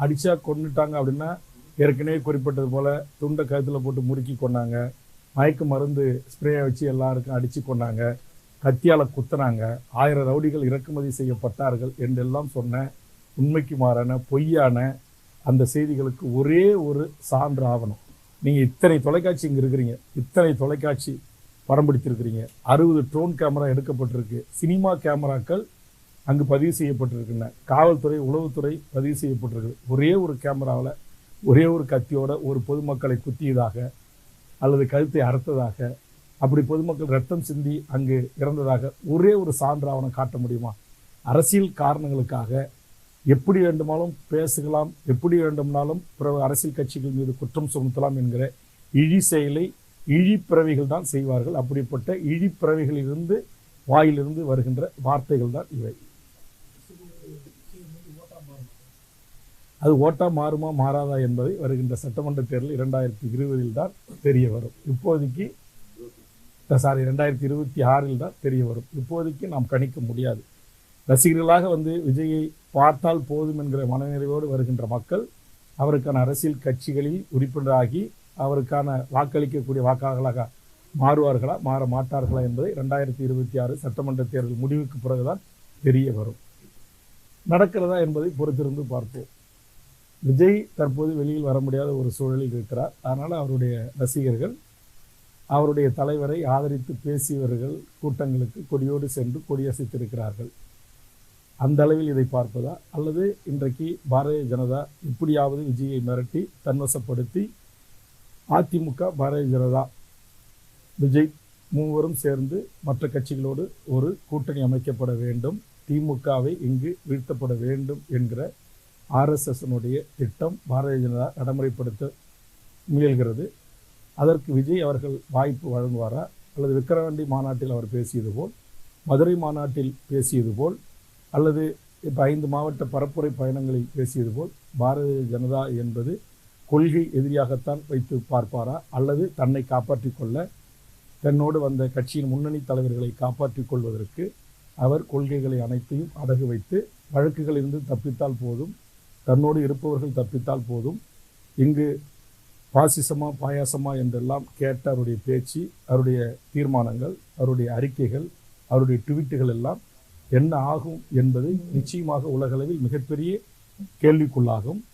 அடிச்சா கொன்னுட்டாங்க அப்படின்னா ஏற்கனவே குறிப்பிட்டது போல துண்டை கழுத்துல போட்டு முறுக்கி கொண்டாங்க மயக்க மருந்து ஸ்ப்ரேயை வச்சு எல்லாருக்கும் அடிச்சு கொண்டாங்க கத்தியால குத்துனாங்க. ஆயிரம் ரவுடிகள் இறக்குமதி செய்யப்பட்டார்கள் என்றெல்லாம் சொன்ன உண்மைக்கு மாறான பொய்யான அந்த செய்திகளுக்கு ஒரே ஒரு சான்று ஆவணம். நீங்க இத்தனை தொலைக்காட்சி இங்க இருக்கிறீங்க. இத்தனை தொலைக்காட்சி படம் பிடித்திருக்கிறீங்க. அறுபது ட்ரோன் கேமரா எடுக்கப்பட்டிருக்கு. சினிமா கேமராக்கள் அங்கு பதிவு செய்யப்பட்டிருக்கின்றன. காவல்துறை உளவுத்துறை பதிவு செய்யப்பட்டிருக்கு ஒரே ஒரு கேமராவில் ஒரே ஒரு கத்தியோட ஒரு பொதுமக்களை குத்தியதாக அல்லது கழுத்தை அறுத்ததாக அப்படி பொதுமக்கள் ரத்தம் சிந்தி அங்கு இறந்ததாக ஒரே ஒரு சான்றாவணம் காட்ட முடியுமா? அரசியல் காரணங்களுக்காக எப்படி வேண்டுமானாலும் பேசுகலாம் எப்படி வேண்டுமானாலும் பிற அரசியல் கட்சிகள் மீது குற்றம் சுமத்தலாம் என்கிற இழி செயலை இழிப்பிறவிகள் தான் செய்வார்கள். அப்படிப்பட்ட இழிப்பிறவிகளிலிருந்து வாயிலிருந்து வருகின்ற வார்த்தைகள் தான் இவை. அது ஓட்டா மாறுமா மாறாதா என்பதை வருகின்ற சட்டமன்ற தேர்தல் இரண்டாயிரத்தி இருபதில் தான் தெரிய வரும். இப்போதைக்கு சாரி ரெண்டாயிரத்தி இருபத்தி ஆறில் தான் தெரிய வரும். இப்போதைக்கு நாம் கணிக்க முடியாது. ரசிகர்களாக வந்து விஜயை பார்த்தால் போதும் என்கிற மனநிறைவோடு வருகின்ற மக்கள் அவருக்கான அரசியல் கட்சிகளில் உறுப்பினராகி அவருக்கான வாக்களிக்கக்கூடிய வாக்காளர்களாக மாறுவார்களா மாற மாட்டார்களா என்பதை ரெண்டாயிரத்தி இருபத்தி ஆறு சட்டமன்ற தேர்தல் முடிவுக்கு பிறகுதான் தெரிய வரும். நடக்கிறதா என்பதை பொறுத்திருந்து பார்ப்போம். விஜய் தற்போது வெளியில் வர முடியாத ஒரு சூழலில் இருக்கிறார். அதனால் அவருடைய ரசிகர்கள் அவருடைய தலைவரை ஆதரித்து பேசியவர்கள் கூட்டங்களுக்கு கொடியோடு சென்று கொடியசைத்திருக்கிறார்கள். அந்த அளவில் இதை பார்ப்பதா? அல்லது இன்றைக்கு பாரதிய ஜனதா எப்படியாவது விஜயை மிரட்டி தன்வசப்படுத்தி அதிமுக பாரதிய ஜனதா விஜய் மூவரும் சேர்ந்து மற்ற கட்சிகளோடு ஒரு கூட்டணி அமைக்கப்பட வேண்டும். திமுகவை இங்கு வீழ்த்தப்பட வேண்டும் என்கிற ஆர்எஸ்எஸ்னுடைய திட்டம் பாரதிய ஜனதா நடைமுறைப்படுத்த முயல்கிறது. அதற்கு விஜய் அவர்கள் வாய்ப்பு வழங்குவாரா? அல்லது விக்கிரவாண்டி மாநாட்டில் அவர் பேசியது போல் மதுரை மாநாட்டில் பேசியது போல் அல்லது இப்போ ஐந்து மாவட்ட பரப்புரை பயணங்களில் பேசியது போல் பாரதிய ஜனதா என்பது கொள்கை எதிரியாகத்தான் வைத்து பார்ப்பாரா? அல்லது தன்னை காப்பாற்றிக் கொள்ள தன்னோடு வந்த கட்சியின் முன்னணி தலைவர்களை காப்பாற்றிக் கொள்வதற்கு அவர் கொள்கைகளை அனைத்தையும் அடகு வைத்து வழக்குகளிலிருந்து தப்பித்தால் போதும் தன்னோடு இருப்பவர்கள் தப்பித்தால் போதும். இங்கு பாசிசமா பாயாசமா என்றெல்லாம் கேட்ட அவருடைய பேச்சு அவருடைய தீர்மானங்கள் அவருடைய அறிக்கைகள் அவருடைய ட்விட்டுகள் எல்லாம் என்ன ஆகும் என்பது நிச்சயமாக உலகளவில் மிகப்பெரிய கேள்விக்குள்ளாகும்.